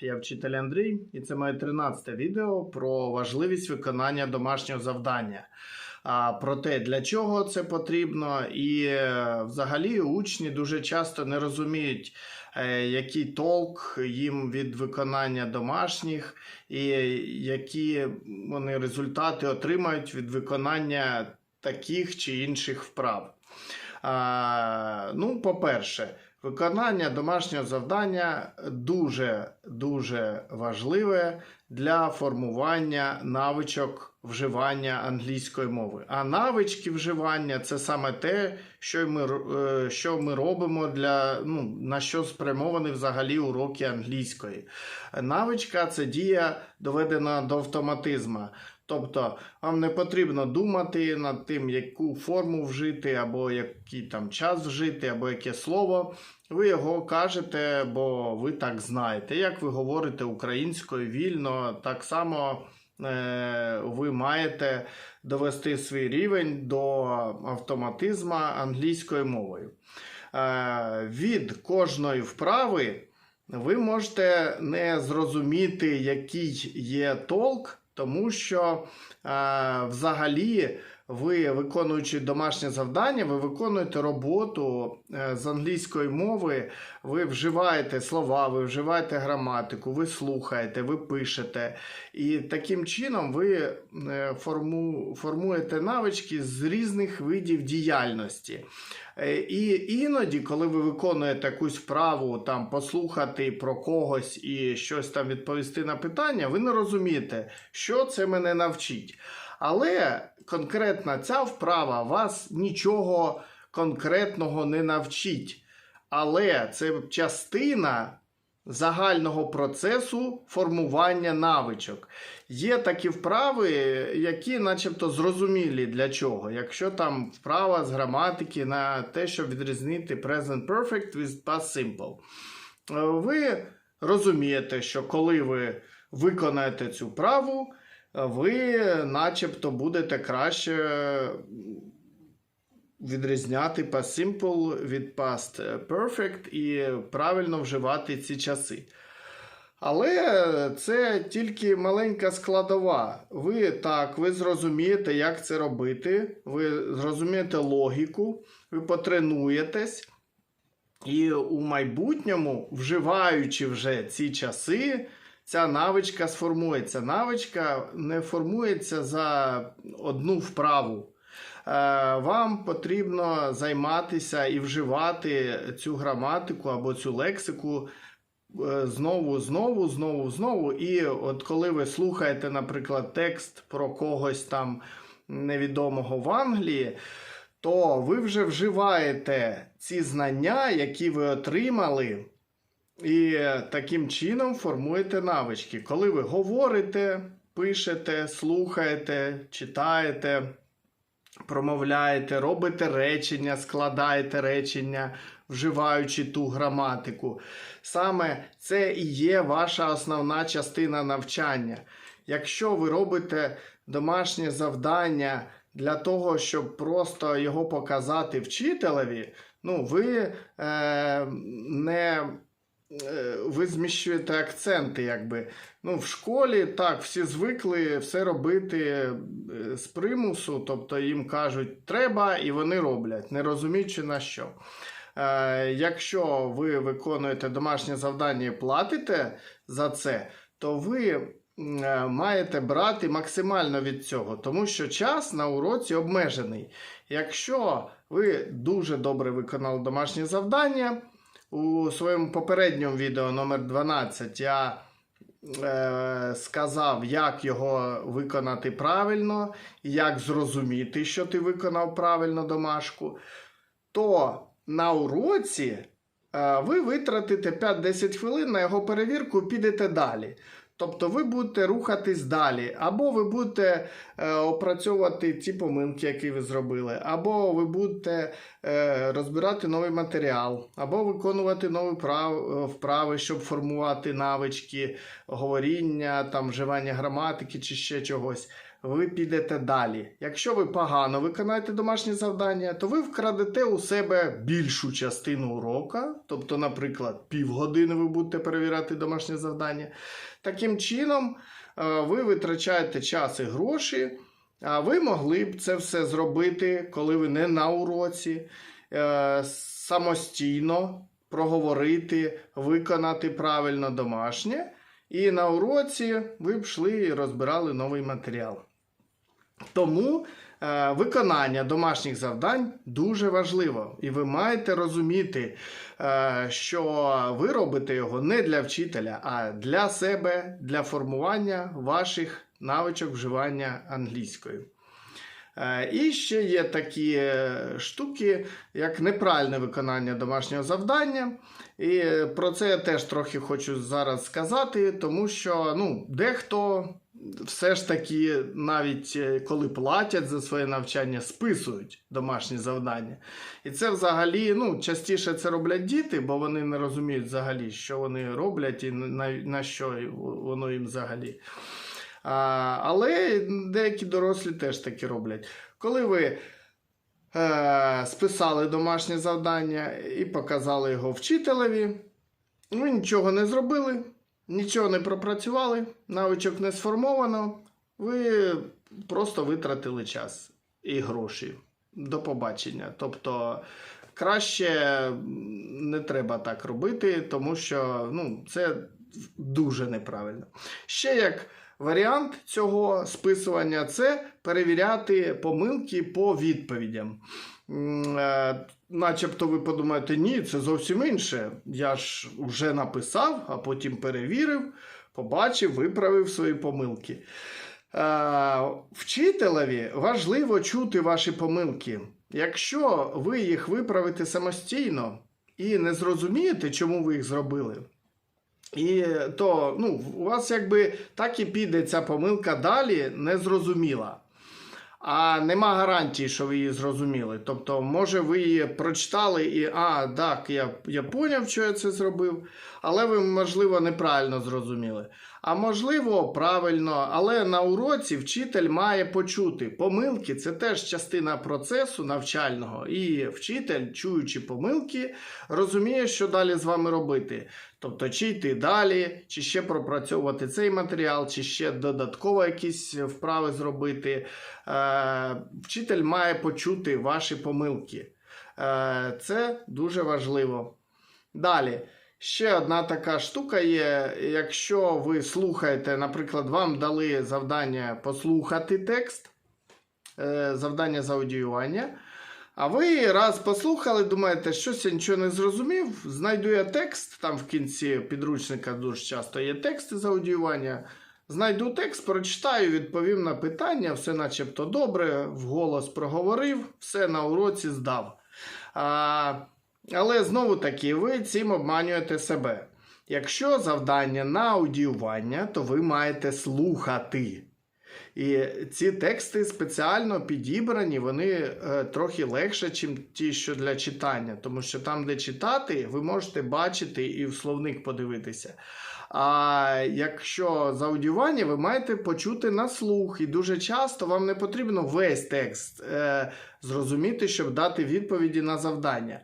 Я вчитель Андрій, і це моє 13 відео про важливість виконання домашнього завдання. Про те, для чого це потрібно, і е, взагалі учні дуже часто не розуміють, е, який толк їм від виконання домашніх, і які вони результати отримають від виконання таких чи інших вправ. Ну, по-перше, виконання домашнього завдання дуже дуже важливе для формування навичок вживання англійської мови. А навички вживання це саме те, що ми, е, що ми робимо для ну, на що спрямовані взагалі уроки англійської. Навичка це дія доведена до автоматизму. Тобто вам не потрібно думати над тим, яку форму вжити, або який там час вжити, або яке слово. Ви його кажете, бо ви так знаєте. Як ви говорите українською вільно, так само е, ви маєте довести свій рівень до автоматизму англійською мовою. Е, від кожної вправи ви можете не зрозуміти, який є толк, тому що е, взагалі ви, виконуючи домашнє завдання, ви виконуєте роботу е, з англійської мови, ви вживаєте слова, ви вживаєте граматику, ви слухаєте, ви пишете. І таким чином ви е, форму, формуєте навички з різних видів діяльності. Е, І іноді, коли ви виконуєте якусь вправу, там послухати про когось і щось там відповісти на питання, ви не розумієте, що це мене навчить. Але конкретно ця вправа вас нічого конкретного не навчить. Але це частина загального процесу формування навичок. Є такі вправи, які начебто зрозумілі для чого. Якщо там вправа з граматики на те, щоб відрізнити present perfect від past simple. Е, Ви розумієте, що коли ви виконаєте цю вправу, ви начебто будете краще відрізняти past simple від past perfect і правильно вживати ці часи. Але це тільки маленька складова. Ви так, ви зрозумієте, як це робити, ви зрозумієте логіку, ви потренуєтесь. І у майбутньому, вживаючи вже ці часи, ця навичка сформується. Навичка не формується за одну вправу. Е, Вам потрібно займатися і вживати цю граматику або цю лексику е, знову, знову, знову, знову. І от коли ви слухаєте, наприклад, текст про когось там невідомого в Англії, то ви вже вживаєте ці знання, які ви отримали, і таким чином формуєте навички. Коли ви говорите, пишете, слухаєте, читаєте, промовляєте, робите речення, складаєте речення, вживаючи ту граматику. Саме це і є ваша основна частина навчання. Якщо ви робите домашнє завдання для того, щоб просто його показати вчителеві, ну, ви е, не е, ви зміщуєте акценти, якби. Ну, в школі так, всі звикли все робити е, з примусу, тобто їм кажуть, треба, і вони роблять, не розуміючи на що. Е, якщо ви виконуєте домашнє завдання і платите за це, то ви е, маєте брати максимально від цього, тому що час на уроці обмежений. Якщо ви дуже добре виконали домашнє завдання, у своєму попередньому відео номер 12 я е, сказав, як його виконати правильно, як зрозуміти, що ти виконав правильно домашку, то на уроці е, ви витратите 5-10 хвилин на його перевірку і підете далі. Тобто ви будете рухатись далі, або ви будете е, опрацьовувати ті помилки, які ви зробили, або ви будете е, розбирати новий матеріал, або виконувати нові прав, вправи, щоб формувати навички говоріння, там, вживання граматики чи ще чогось. Ви підете далі. Якщо ви погано виконаєте домашнє завдання, то ви вкрадете у себе більшу частину урока, тобто, наприклад, півгодини ви будете перевіряти домашнє завдання. Таким чином, е, ви витрачаєте час і гроші, а ви могли б це все зробити, коли ви не на уроці, е, самостійно проговорити, виконати правильно домашнє. І на уроці ви б йшли і розбирали новий матеріал. Тому е, виконання домашніх завдань дуже важливо. І ви маєте розуміти, е, що ви робите його не для вчителя, а для себе, для формування ваших навичок вживання англійської. Е, І ще є такі е, штуки, як неправильне виконання домашнього завдання. І про це я теж трохи хочу зараз сказати, тому що ну, дехто все ж таки, навіть е, коли платять за своє навчання, списують домашні завдання. І це взагалі ну, частіше це роблять діти, бо вони не розуміють взагалі, що вони роблять і на, на що воно їм взагалі. А, але деякі дорослі теж таки роблять. Коли ви е, списали домашнє завдання і показали його вчителеві, ви нічого не зробили, нічого не пропрацювали, навичок не сформовано, ви просто витратили час і гроші. До побачення. Тобто краще не треба так робити, тому що ну, це дуже неправильно. Ще як варіант цього списування це перевіряти помилки по відповідям. Е, Начебто ви подумаєте, ні, це зовсім інше. Я ж вже написав, а потім перевірив, побачив, виправив свої помилки. Е, Вчителеві важливо чути ваші помилки. Якщо ви їх виправите самостійно і не зрозумієте, чому ви їх зробили, і то ну, у вас якби так і піде ця помилка далі незрозуміла. А нема гарантії, що ви її зрозуміли. Тобто, може, ви її прочитали і а, так, я, я поняв, що я це зробив, але ви, можливо, неправильно зрозуміли. А можливо, правильно, але на уроці вчитель має почути. Помилки це теж частина процесу навчального, і вчитель, чуючи помилки, розуміє, що далі з вами робити. Тобто, чи йти далі, чи ще пропрацьовувати цей матеріал, чи ще додатково якісь вправи зробити. Е, Вчитель має почути ваші помилки. Е, Це дуже важливо. Далі. Ще одна така штука є. Якщо ви слухаєте, наприклад, вам дали завдання послухати текст, е, завдання з аудіювання. А ви раз послухали, думаєте, щось я нічого не зрозумів. Знайду я текст, там в кінці підручника дуже часто є тексти аудіювання. Знайду текст, прочитаю, відповім на питання, все начебто добре, вголос проговорив, все на уроці здав. А, але знову таки, ви цим обманюєте себе. Якщо завдання на аудіювання, то ви маєте слухати. І ці тексти спеціально підібрані, вони е, трохи легше, ніж ті, що для читання. Тому що там, де читати, ви можете бачити і в словник подивитися. А якщо за аудіювання, ви маєте почути на слух, і дуже часто вам не потрібно весь текст е, зрозуміти, щоб дати відповіді на завдання.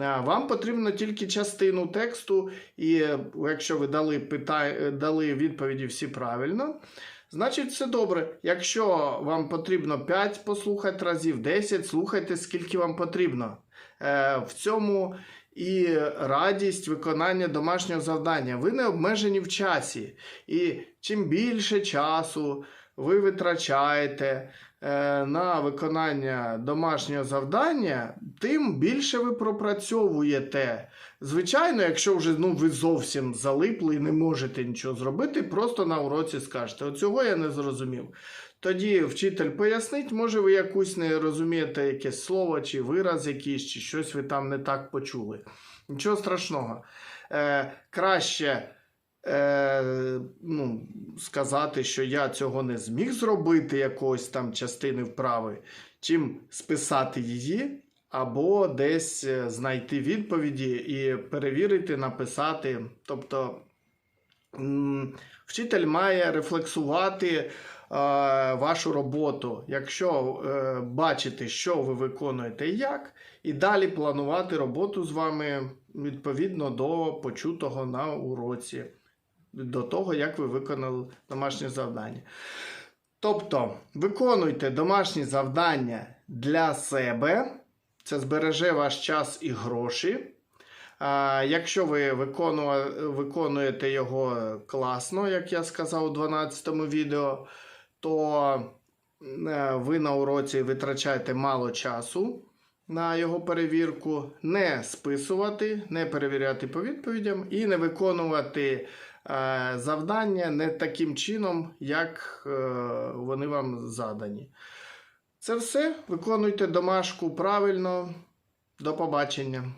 Е, Вам потрібно тільки частину тексту, і е, якщо ви дали, пита... дали відповіді всі правильно, значить все добре. Якщо вам потрібно 5 послухати разів, 10, слухайте, скільки вам потрібно. Е, В цьому і радість виконання домашнього завдання. Ви не обмежені в часі. І чим більше часу ви витрачаєте е, на виконання домашнього завдання, тим більше ви пропрацьовуєте. Звичайно, якщо вже ну, ви зовсім залипли і не можете нічого зробити, просто на уроці скажете: оцього я не зрозумів. Тоді вчитель пояснить, може, ви якусь не розумієте якесь слово, чи вираз якийсь, чи щось ви там не так почули. Нічого страшного. Е, краще е, ну, сказати, що я цього не зміг зробити, якоїсь там частини вправи, чим списати її. Або десь е, знайти відповіді і перевірити, написати. Тобто вчитель має рефлексувати вашу роботу, якщо е, бачите, що ви виконуєте і як, і далі планувати роботу з вами відповідно до почутого на уроці, до того, як ви виконали домашнє завдання. Тобто, виконуйте домашні завдання для себе, це збереже ваш час і гроші. Якщо ви виконує- виконуєте його класно, як я сказав у 12 відео, то е, ви на уроці витрачаєте мало часу на його перевірку, не списувати, не перевіряти по відповідям і не виконувати завдання не таким чином, як е, вони вам задані. Це все. Виконуйте домашку правильно. До побачення.